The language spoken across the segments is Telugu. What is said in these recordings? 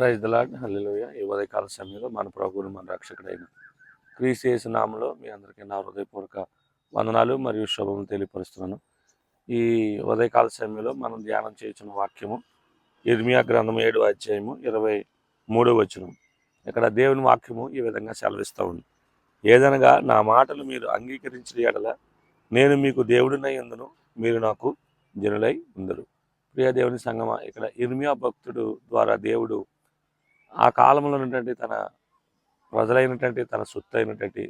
Rise the Lord హల్లిలోయ. ఈ ఉదయకాల సమయంలో మన ప్రభువును మన రక్షకుడైన క్రీసేసు నామంలో మీ అందరికీ నా హృదయపూర్వక వందనాలు మరియు శుభం తెలియపరుస్తున్నాను. ఈ ఉదయకాల సమయంలో మనం ధ్యానం చేసిన వాక్యము ఇర్మియా గ్రంథం ఏడు అధ్యాయము ఇరవై మూడో వచనం. ఇక్కడ దేవుని వాక్యము ఈ విధంగా సెలవిస్తూ ఉంది. ఏదనగా నా మాటలు మీరు అంగీకరించిన ఎడల నేను మీకు దేవుడినై ఉందను మీరు నాకు జనులై ఉందరు. ప్రియ దేవుని సంగమ ఇక్కడ ఇర్మియా భక్తుడు ద్వారా దేవుడు ఆ కాలంలో ఉన్నటువంటి తన ప్రజలైనటువంటి తన సొత్తు అయినటువంటి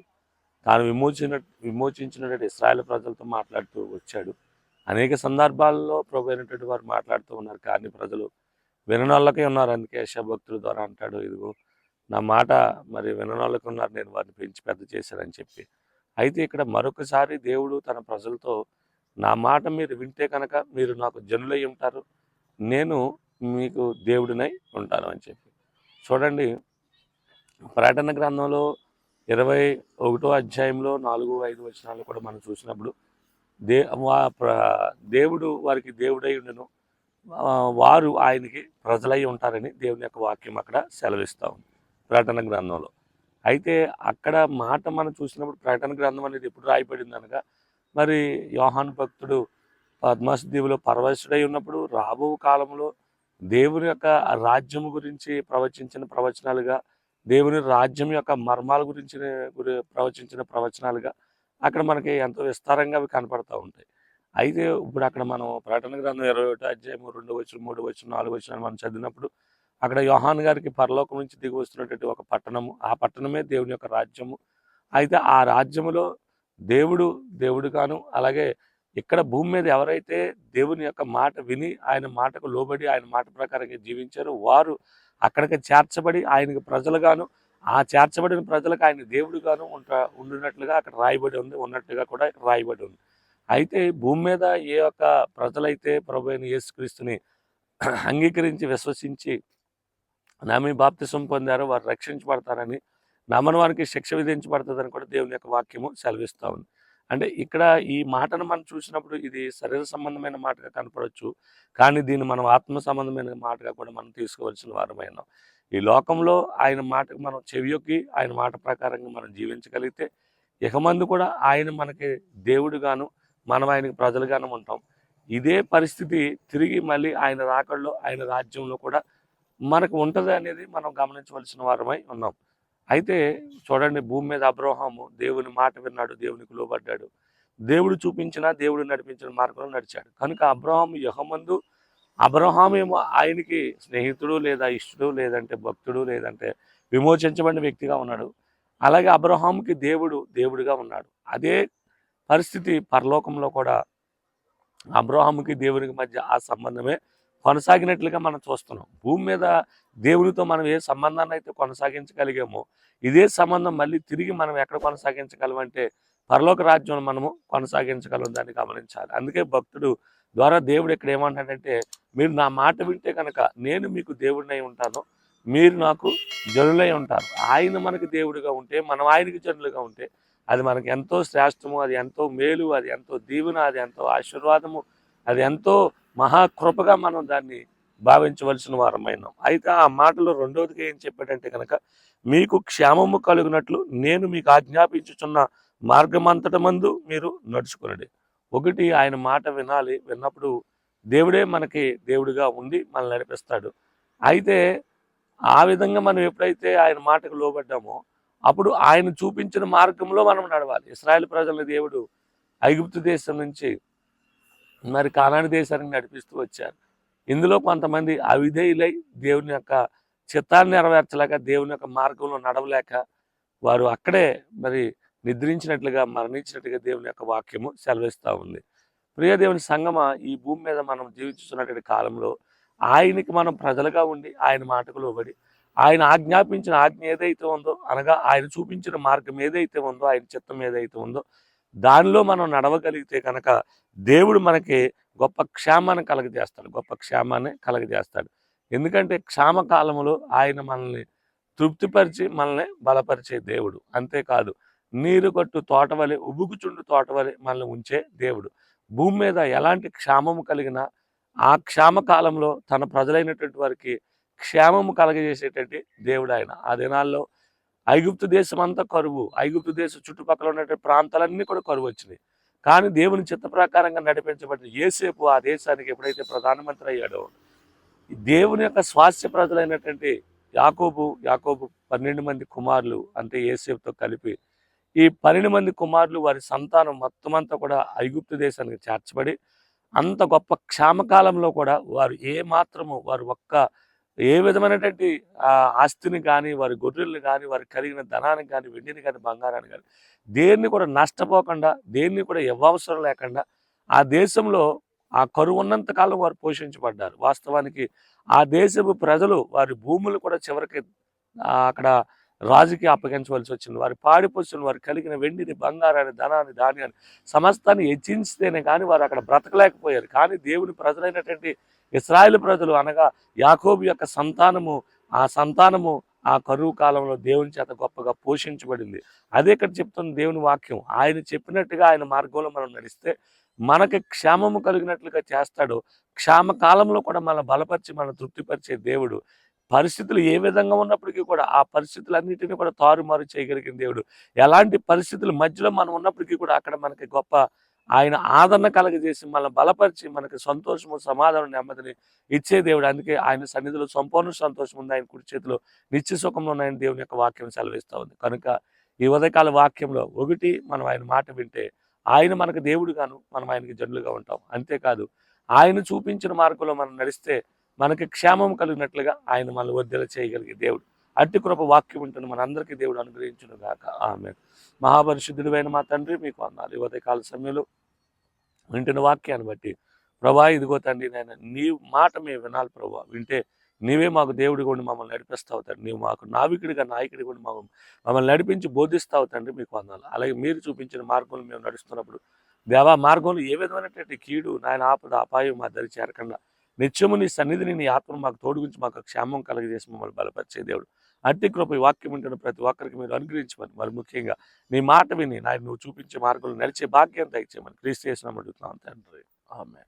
తాను విమోచిన విమోచించినటువంటి ఇస్రాయల్ ప్రజలతో మాట్లాడుతూ వచ్చాడు. అనేక సందర్భాల్లో ప్రభు అయినటువంటి వారు మాట్లాడుతూ ఉన్నారు. కానీ ప్రజలు విననోళ్ళకే ఉన్నారు. అందుకే యశభక్తుల ద్వారా అంటాడు ఇదిగో నా మాట మరి విననోళ్ళకి ఉన్నారు. నేను వారిని పెంచి పెద్ద చేశానని చెప్పి. అయితే ఇక్కడ మరొకసారి దేవుడు తన ప్రజలతో నా మాట మీరు వింటే కనుక మీరు నాకు జనులై ఉంటారు. నేను మీకు దేవుడినై ఉంటాను అని చెప్పి. చూడండి. ప్రకటన గ్రంథంలో ఇరవై ఒకటో అధ్యాయంలో నాలుగు ఐదు వచనాలు కూడా మనం చూసినప్పుడు దే వా- దేవుడు వారికి దేవుడై ఉండను. వారు ఆయనకి ప్రజలై ఉంటారని దేవుని యొక్క వాక్యం అక్కడ సెలవిస్తూ ఉంది ప్రకటన గ్రంథంలో. అయితే అక్కడ మాట మనం చూసినప్పుడు ప్రకటన గ్రంథం అనేది ఎప్పుడు రాయబడింది అనగా మరి యోహాను భక్తుడు పద్మాస దీవులో పరవశుడై ఉన్నప్పుడు రాబో కాలంలో దేవుని యొక్క రాజ్యము గురించి ప్రవచించిన ప్రవచనాలుగా దేవుని రాజ్యం యొక్క మర్మాల గురించి గురి ప్రవచించిన ప్రవచనాలుగా అక్కడ మనకి ఎంతో విస్తారంగా అవి కనపడుతూ ఉంటాయి. అయితే ఇప్పుడు అక్కడ మనం ప్రకటన గ్రంథం ఇరవై ఒకటి అధ్యాయం రెండు వచ్చిన మూడు వచ్చిన నాలుగు వచ్చిన మనం చదివినప్పుడు అక్కడ యోహాన్ గారికి పరలోకం నుంచి దిగి వస్తున్నటువంటి ఒక పట్టణము. ఆ పట్టణమే దేవుని యొక్క రాజ్యము. అయితే ఆ రాజ్యములో దేవుడు దేవుడు గాను అలాగే ఇక్కడ భూమి మీద ఎవరైతే దేవుని యొక్క మాట విని ఆయన మాటకు లోబడి ఆయన మాట ప్రకారంగా జీవించారో వారు అక్కడికి చేర్చబడి ఆయనకి ప్రజలుగాను ఆ చేర్చబడిన ప్రజలకు ఆయన దేవుడుగాను ఉంట ఉండినట్లుగా అక్కడ రాయబడి ఉంది ఉన్నట్టుగా కూడా రాయబడి ఉంది. అయితే భూమి మీద ఏ ఒక్క ప్రజలైతే ప్రభు అయిన యేసుక్రీస్తుని అంగీకరించి విశ్వసించి నమ్మి బాప్తిసం పొందారో వారు రక్షించబడతారని నమ్మని వారికి శిక్ష విధించబడుతుందని కూడా దేవుని యొక్క వాక్యము సెలవిస్తూ ఉంది. అంటే ఇక్కడ ఈ మాటను మనం చూసినప్పుడు ఇది శరీర సంబంధమైన మాటగా కనపడవచ్చు కానీ దీన్ని మనం ఆత్మ సంబంధమైన మాటగా కూడా మనం తీసుకోవాల్సిన వారమైన ఈ లోకంలో ఆయన మాటకు మనం చెవియొక్కి ఆయన మాట ప్రకారంగా మనం జీవించగలిగితే ఇకమందు కూడా ఆయన మనకి దేవుడుగాను మనం ఆయనకి ప్రజలుగాను ఉంటాం. ఇదే పరిస్థితి తిరిగి మళ్ళీ ఆయన రాకడలో ఆయన రాజ్యంలో కూడా మనకు ఉంటుంది అనేది మనం గమనించవలసిన వారమై ఉన్నాం. అయితే చూడండి భూమి మీద అబ్రహాము దేవుని మాట విన్నాడు దేవునికి లోబడ్డాడు. దేవుడు చూపించిన దేవుడు నడిపించిన మార్గంలో నడిచాడు. కనుక అబ్రహాం యహమందు అబ్రహాం ఏమో ఆయనకి స్నేహితుడు లేదా ఇష్టడు లేదంటే భక్తుడు లేదంటే విమోచించబడిన వ్యక్తిగా ఉన్నాడు. అలాగే అబ్రహాంకి దేవుడు దేవుడిగా ఉన్నాడు. అదే పరిస్థితి పరలోకంలో కూడా. అబ్రహాంకి దేవునికి మధ్య ఆ సంబంధమే కొనసాగినట్లుగా మనం చూస్తున్నాం. భూమి మీద దేవునితో మనం ఏ సంబంధాన్ని అయితే కొనసాగించగలిగామో ఇదే సంబంధం మళ్ళీ తిరిగి మనం ఎక్కడ కొనసాగించగలమంటే పరలోక రాజ్యం మనము కొనసాగించగలం దాన్ని గమనించాలి. అందుకే భక్తుడు ద్వారా దేవుడు ఇక్కడ ఏమంటాడంటే మీరు నా మాట వింటే కనుక నేను మీకు దేవుడినై ఉంటాను. మీరు నాకు జనులై ఉంటారు. ఆయన మనకు దేవుడిగా ఉంటే మనం ఆయనకి జనులుగా ఉంటే అది మనకు ఎంతో శ్రేష్టము అది ఎంతో మేలు అది ఎంతో దీవెన అది ఎంతో ఆశీర్వాదము అది ఎంతో మహాకృపగా మనం దాన్ని భావించవలసిన వారమైనాం. అయితే ఆ మాటలో రెండవదిగా ఏం చెప్పాడంటే కనుక మీకు క్షేమము కలుగునట్లు నేను మీకు ఆజ్ఞాపించుచున్న మార్గమంతట మందు మీరు నడుచుకునడి. ఒకటి ఆయన మాట వినాలి విన్నప్పుడు దేవుడే మనకి దేవుడిగా ఉండి మనల్ని నడిపిస్తాడు. అయితే ఆ విధంగా మనం ఎప్పుడైతే ఆయన మాటకు లోబడ్డామో అప్పుడు ఆయన చూపించిన మార్గంలో మనం నడవాలి. ఇస్రాయేల్ ప్రజల దేవుడు ఐగుప్తు దేశం నుంచి మరి కానాని దేశానికి నడిపిస్తూ వచ్చారు. ఇందులో కొంతమంది అవిధేయులై దేవుని యొక్క చిత్తాన్ని నెరవేర్చలేక దేవుని యొక్క మార్గంలో నడవలేక వారు అక్కడే మరి నిద్రించినట్లుగా మరణించినట్లుగా దేవుని యొక్క వాక్యము సెలవిస్తూ ఉంది. ప్రియదేవుని సంగమ ఈ భూమి మీద మనం జీవిస్తున్నటువంటి కాలంలో ఆయనకి మనం ప్రజలుగా ఉండి ఆయన మాటకు లోబడి ఆయన ఆజ్ఞాపించిన ఆజ్ఞ ఏదైతే ఉందో అనగా ఆయన చూపించిన మార్గం ఏదైతే ఉందో ఆయన చిత్తం ఏదైతే ఉందో దానిలో మనం నడవగలిగితే కనుక దేవుడు మనకి గొప్ప క్షేమాన్ని కలగజేస్తాడు గొప్ప క్షేమాన్ని కలగజేస్తాడు. ఎందుకంటే క్షామ కాలంలో ఆయన మనల్ని తృప్తిపరిచి మనల్ని బలపరిచే దేవుడు. అంతేకాదు నీరు కొట్టు తోటవలె ఉబుకుచుండు తోటవలె మనల్ని ఉంచే దేవుడు. భూమి మీద ఎలాంటి క్షామము కలిగినా ఆ క్షామ కాలంలో తన ప్రజలైనటువంటి వారికి క్షేమము కలగజేసేటువంటి దేవుడు ఆయన. ఆ దినాల్లో ఐగుప్తు దేశం అంతా కరువు. ఐగుప్తు దేశం చుట్టుపక్కల ఉన్నటువంటి ప్రాంతాలన్నీ కూడా కరువు వచ్చినాయి. కానీ దేవుని చిత్త ప్రకారంగా నడిపించబడిన ఏసేపు ఆ దేశానికి ఎప్పుడైతే ప్రధానమంత్రి అయ్యాడో దేవుని యొక్క స్వాస్థ్య ప్రజలైనటువంటి యాకోబు యాకోబు పన్నెండు మంది కుమారులు అంటే ఏసేపుతో కలిపి ఈ పన్నెండు మంది కుమారులు వారి సంతానం మొత్తం అంతా కూడా ఐగుప్తు దేశానికి చేర్చబడి అంత గొప్ప క్షామకాలంలో కూడా వారు ఏ మాత్రము వారు ఒక్క ఏ విధమైనటువంటి ఆస్తిని కానీ వారి గొర్రెల్ని కానీ వారికి కలిగిన ధనానికి కానీ వెండిని కానీ బంగారాన్ని కానీ దేన్ని కూడా నష్టపోకుండా దేన్ని కూడా ఇవ్వవసరం లేకుండా ఆ దేశంలో ఆ కరువు ఉన్నంత కాలం వారు పోషించబడ్డారు. వాస్తవానికి ఆ దేశపు ప్రజలు వారి భూములు కూడా చివరికి అక్కడ రాజుకి అప్పగించవలసి వచ్చింది. వారి పాడిపోసిన వారు కలిగిన వెండిని బంగారాన్ని ధనాన్ని ధాన్యాన్ని సమస్తాన్ని హెచ్చించితేనే కానీ వారు అక్కడ బ్రతకలేకపోయారు. కానీ దేవుని ప్రజలైనటువంటి ఇస్రాయేల్ ప్రజలు అనగా యాకోబు యొక్క సంతానము ఆ సంతానము ఆ కరువు కాలంలో దేవుని చేత గొప్పగా పోషించబడింది. అదే ఇక్కడ చెప్తున్న దేవుని వాక్యం. ఆయన చెప్పినట్టుగా ఆయన మార్గంలో మనం నడిస్తే మనకి క్షేమము కలిగినట్లుగా చేస్తాడు. క్షేమ కాలంలో కూడా మన బలపరిచి మన తృప్తిపరిచే దేవుడు. పరిస్థితులు ఏ విధంగా ఉన్నప్పటికీ కూడా ఆ పరిస్థితులన్నిటిని కూడా తారుమారు చేయగలిగిన దేవుడు. ఎలాంటి పరిస్థితుల మధ్యలో మనం ఉన్నప్పటికీ కూడా అక్కడ మనకి గొప్ప ఆయన ఆదరణ కలగజేసి మనల్ని బలపరిచి మనకి సంతోషము సమాధానం నెమ్మదిని ఇచ్చే దేవుడు. అందుకే ఆయన సన్నిధిలో సంపూర్ణ సంతోషం ఉంది. ఆయన కుడి చేతిలో నిత్య సుఖంలో ఉన్నాయని దేవుని యొక్క వాక్యం సెలవిస్తూ ఉంది. కనుక ఈ ఉదయకాల వాక్యంలో ఒకటి మనం ఆయన మాట వింటే ఆయన మనకు దేవుడు గాను మనం ఆయనకి జనులుగా ఉంటాం. అంతేకాదు ఆయన చూపించిన మార్గంలో మనం నడిస్తే మనకి క్షేమం కలిగినట్లుగా ఆయన మనల్ని వర్ధల చేయగలిగే దేవుడు. అట్టి కృప వాక్యం ఉంటుంది. మనందరికీ దేవుడు అనుగ్రహించును గాక. ఆమె మహాపరిశుద్ధుడైన మా తండ్రి మీకు అన్నారు ఈ ఉదయకాల సమయంలో వింటున్న వాక్యాన్ని బట్టి ప్రభా ఇదిగో తండ్రి నేను నీ మాట మేము వినాలి ప్రభా. వింటే నీవే మాకు దేవుడి కూడా మమ్మల్ని నడిపిస్తావు తండ్రి. నీవు మాకు నావికుడిగా నాయకుడి కూడా మాకు మమ్మల్ని నడిపించి బోధిస్తావు తండ్రి మీకు అందాలి అలాగే మీరు చూపించిన మార్గంలో మేము నడుస్తున్నప్పుడు దేవా మార్గంలో ఏ విధమైనటువంటి కీడు నాయన ఆపద అపాయం మా దరి చేరకుండా నిత్యము నీ సన్నిధిని నీ ఆత్మ మాకు తోడుగుంచి మాకు క్షేమం కలగజేసి మమ్మల్ని బలపరిచే దేవుడు. అట్టి కృప ఈ వాక్యం వింటున్న ప్రతి ఒక్కరికి మీరు అనుగ్రహించమని మరి ముఖ్యంగా నీ మాట విని నాయన నువ్వు చూపించే మార్గంలో నడిచే భాగ్యం దయచేయమని క్రీస్తు చేసిన అడుగుతున్నాం తండ్రి. ఆమె